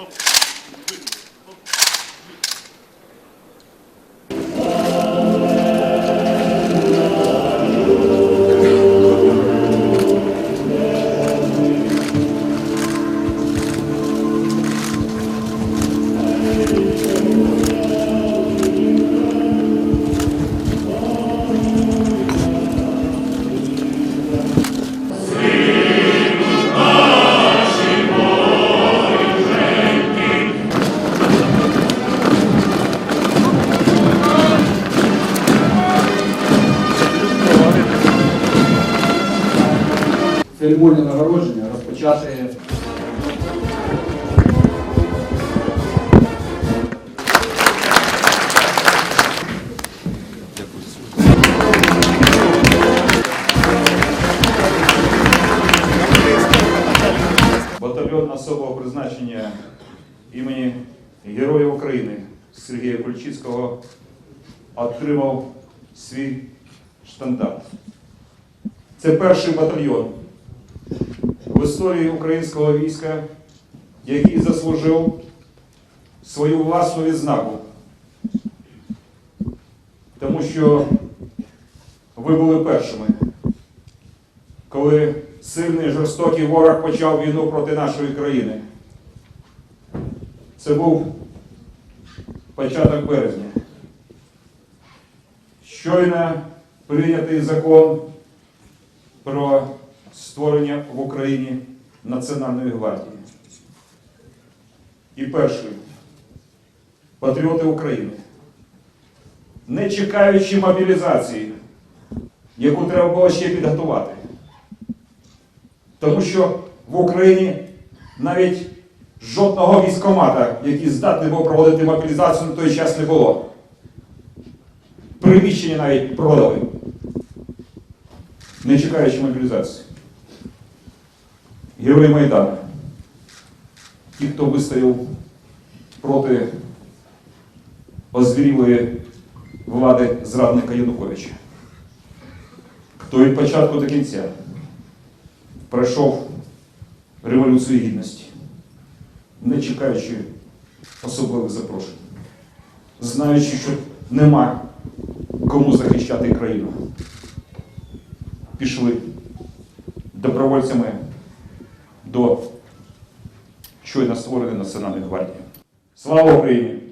Oh. Церемонію нагородження розпочати Батальйон особого призначення імені Героя України Сергія Кульчицького отримав свій штандарт. Це перший батальйон в історії українського війська, який заслужив свою власну відзнаку. Тому що ви були першими коли сильний жорстокий ворог почав війну проти нашої країни. Це був початок березня. Щойно прийнятий закон про створення в Україні Національної гвардії. І перший патріоти України, не чекаючи мобілізації, яку треба було ще підготувати. Тому що в Україні навіть жодного військомата, який здатний був проводити мобілізацію на той час не було. Приміщення навіть продали, не чекаючи мобілізації. Герої Майдану. Ті, хто вистояв проти озвірілої влади зрадника Януковича. Хто від початку до кінця пройшов Революцію Гідності, не чекаючи особливих запрошень, знаючи, що нема кому захищати країну. Пішли добровольцями до щойно створеної Національної гвардії. Слава Україні!